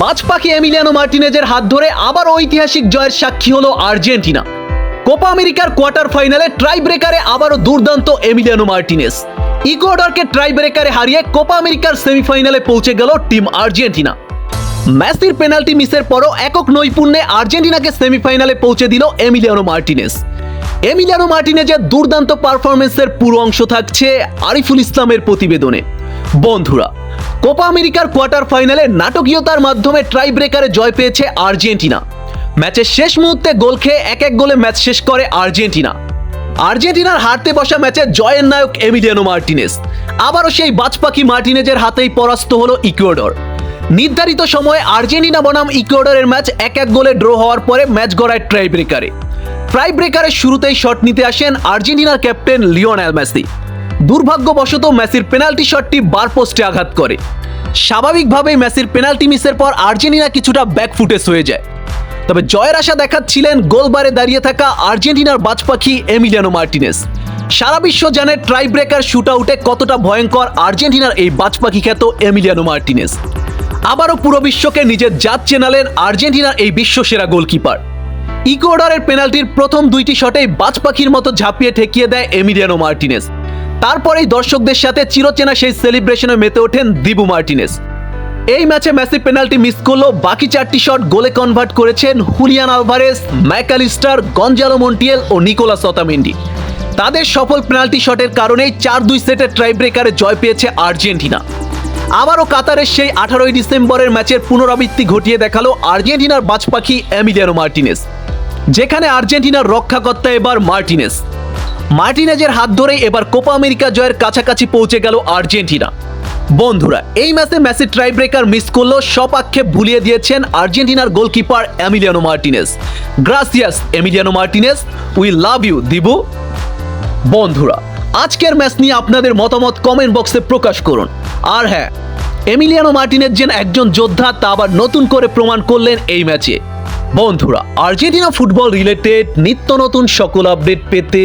বাজ পাখি এমিলিয়ানো মার্টিনেজের হাত ধরে আবার ঐতিহাসিক জয়ের সাক্ষী হলো আর্জেন্টিনা। কোপা আমেরিকার কোয়ার্টার ফাইনালে ট্রাই ব্রেকারে আবারও দুর্দান্ত এমিলিয়ানো মার্টিনেজ। ইকুয়াডরকে ট্রাই ব্রেকারে হারিয়ে কোপা আমেরিকার সেমিফাইনালে পৌঁছে গেল টিম আর্জেন্টিনা। ম্যাসির পেনাল্টি মিসের পরও একক নৈপুণ্যে আর্জেন্টিনাকে সেমিফাইনালে পৌঁছে দিল এমিলিয়ানো মার্টিনেস এমিলিয়ানো মার্টিনেজের দুর্দান্ত পারফরমেন্সের পুরো অংশ থাকছে আরিফুল ইসলামের প্রতিবেদনে। বন্ধুরা, কোপা আমেরিকার কোয়ার্টার ফাইনালে নাটকীয়তার মাধ্যমে ট্রাই ব্রেকারে জয় পেয়েছে আর্জেন্টিনা। ম্যাচের শেষ মুহূর্তে গোল খেয়ে এক এক গোলে ম্যাচ শেষ করে আর্জেন্টিনা। আর্জেন্টিনার হারতে বসা ম্যাচে জয়ের নায়ক এমিলিয়ানো মার্টিনেস। আবারও সেই বাজপাখি মার্টিনেজের হাতেই পরাস্ত হলো ইকুয়েডর। নির্ধারিত সময়ে আর্জেন্টিনা বনাম ইকুয়েডরের ম্যাচ এক এক গোলে ড্র হওয়ার পরে ম্যাচ গড়ায় ট্রাই ব্রেকারে ট্রাই ব্রেকারের শুরুতেই শট নিতে আসেন আর্জেন্টিনার ক্যাপ্টেন লিওনেল মেসি। দুর্ভাগ্যবশত মেসির পেনাল্টি শটটি বার পোস্টে আঘাত করে। স্বাভাবিকভাবেই মেসির পেনাল্টি মিসের পর আর্জেন্টিনা কিছুটা ব্যাকফুটেস হয়ে যায়। তবে জয়ের আশা দেখাচ্ছিলেন গোলবারে দাঁড়িয়ে থাকা আর্জেন্টিনার বাজপাখি এমিলিয়ানো মার্টিনেস। সারা বিশ্ব জানে ট্রাই ব্রেকার শুট আউটে কতটা ভয়ঙ্কর আর্জেন্টিনার এই বাজপাখি খ্যাত এমিলিয়ানো মার্টিনেস। আবারও পুরো বিশ্বকে নিজের জাত চেনালেন আর্জেন্টিনার এই বিশ্বসেরা গোলকিপার। ইকুয়েডরের পেনাল্টির প্রথম দুইটি শটেই বাজপাখির মতো ঝাঁপিয়ে ঠেকিয়ে দেয় এমিলিয়ানো মার্টিনেস। তারপরেই দর্শকদের সাথে চিরচেনা সেই সেলিব্রেশনে মেতে ওঠেন দিবু মার্টিনেস। এই ম্যাচে মেসি পেনাল্টি মিস করলেও বাকি চারটি শট গোলে কনভার্ট করেছেন Julian Alvarez Mac Allister, Gonzalo Montiel ও নিকোলাস অতামেন্ডি তাদের সফল পেনাল্টি শটের কারণেই চার দুই সেটের ব্রেকারে জয় পেয়েছে আর্জেন্টিনা। আবারও কাতারের সেই আঠারোই ডিসেম্বরের ম্যাচের পুনরাবৃত্তি ঘটিয়ে দেখাল আর্জেন্টিনার বাজপাখি এমিলিয়ানো মার্টিনেস। যেখানে আর্জেন্টিনার রক্ষাকর্তা এবার মার্টিনেস। মার্টিনেজের হাত ধরেই এবার কোপা আমেরিকা জয়ের কাছাকাছি পৌঁছে গেল আর্জেন্টিনা। বন্ধুরা, এই ম্যাচে মেসি ট্রাই ব্রেকার মিস করলেও সব আক্ষেপ ভুলিয়ে দিয়েছেন আর্জেন্টিনার goalkeeper Emiliano Martinez gracias Emiliano Martinez we love you Dibu বন্ধুরা, আজকের ম্যাচ নিয়ে আপনাদের মতামত কমেন্ট বক্সে প্রকাশ করুন। আর হ্যাঁ এমিলিয়ানো মার্টিনেজ যেন একজন যোদ্ধা, তা আবার নতুন করে প্রমাণ করলেন এই ম্যাচে। বন্ধুরা, আর্জেন্টিনা ফুটবল রিলেটেড নিত্য নতুন সকল আপডেট পেতে